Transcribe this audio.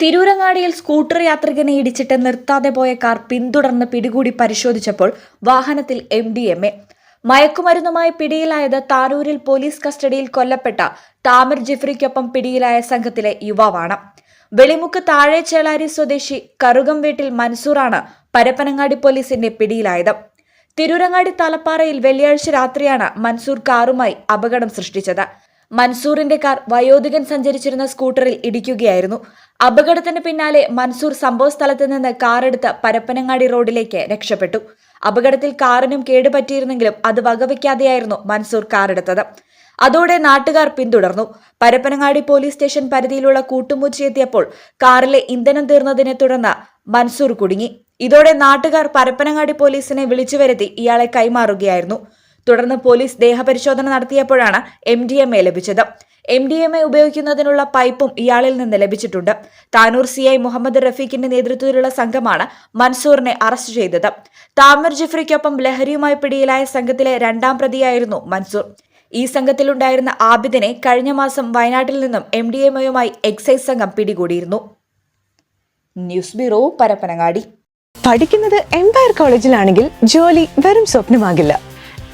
തിരൂരങ്ങാടിയിൽ scooter യാത്രികനെ ഇടിച്ചിട്ട് നിർത്താതെ പോയ കാർ പിന്തുടർന്ന് പിടികൂടി പരിശോധിച്ചപ്പോൾ വാഹനത്തിൽ എം ഡി എം എ മയക്കുമരുന്നുമായി പിടിയിലായത് താനൂരിൽ പോലീസ് കസ്റ്റഡിയിൽ കൊല്ലപ്പെട്ട താമിർ ജിഫ്രിക്കൊപ്പം പിടിയിലായ സംഘത്തിലെ യുവാവാണ്. വെളിമുക്ക് താഴെ ചേളാരി സ്വദേശി കറുകം വീട്ടിൽ മൻസൂറാണ് പരപ്പനങ്ങാടി പോലീസിന്റെ പിടിയിലായത്. തിരൂരങ്ങാടി തലപ്പാറയിൽ വെള്ളിയാഴ്ച രാത്രിയാണ് മൻസൂർ കാറുമായി അപകടം സൃഷ്ടിച്ചത്. മൻസൂറിന്റെ കാർ വയോധികൻ സഞ്ചരിച്ചിരുന്ന സ്കൂട്ടറിൽ ഇടിക്കുകയായിരുന്നു. അപകടത്തിന് പിന്നാലെ മൻസൂർ സംഭവസ്ഥലത്ത് നിന്ന് കാറെടുത്ത് പരപ്പനങ്ങാടി റോഡിലേക്ക് രക്ഷപ്പെട്ടു. അപകടത്തിൽ കാറിനും കേടുപറ്റിയിരുന്നെങ്കിലും അത് വകവയ്ക്കാതെയായിരുന്നു മൻസൂർ കാറെടുത്തത് അതോടെ നാട്ടുകാർ പിന്തുടർന്നു. പരപ്പനങ്ങാടി പോലീസ് സ്റ്റേഷൻ പരിധിയിലുള്ള കൂട്ടുമൂച്ചിയെത്തിയപ്പോൾ കാറിലെ ഇന്ധനം തീർന്നതിനെ തുടർന്ന് മൻസൂർ കുടുങ്ങി. ഇതോടെ നാട്ടുകാർ പരപ്പനങ്ങാടി പോലീസിനെ വിളിച്ചു വരുത്തി ഇയാളെ കൈമാറുകയായിരുന്നു. തുടർന്ന് പോലീസ് ദേഹപരിശോധന നടത്തിയപ്പോഴാണ് എം ഡി എം എ ലഭിച്ചത്. എം ഡി എം എ ഉപയോഗിക്കുന്നതിനുള്ള പൈപ്പും ഇയാളിൽ നിന്ന് ലഭിച്ചിട്ടുണ്ട്. താനൂർ സി ഐ മുഹമ്മദ് റഫീഖിന്റെ നേതൃത്വത്തിലുള്ള സംഘമാണ് മൻസൂറിനെ അറസ്റ്റ് ചെയ്തത്. താമർ ജിഫ്രിക്കൊപ്പം ലഹരിയുമായി പിടിയിലായ സംഘത്തിലെ രണ്ടാം പ്രതിയായിരുന്നു മൻസൂർ. ഈ സംഘത്തിലുണ്ടായിരുന്ന ആബിദിനെ കഴിഞ്ഞ മാസം വയനാട്ടിൽ നിന്നും എം ഡി എം എയുമായി എക്സൈസ് സംഘം പിടികൂടിയിരുന്നു. News bureau Parappanangadi. പഠിക്കുന്നത് എംപയർ കോളേജിലാണെങ്കിൽ ജോലി വെറും സ്വപ്നമാകില്ല.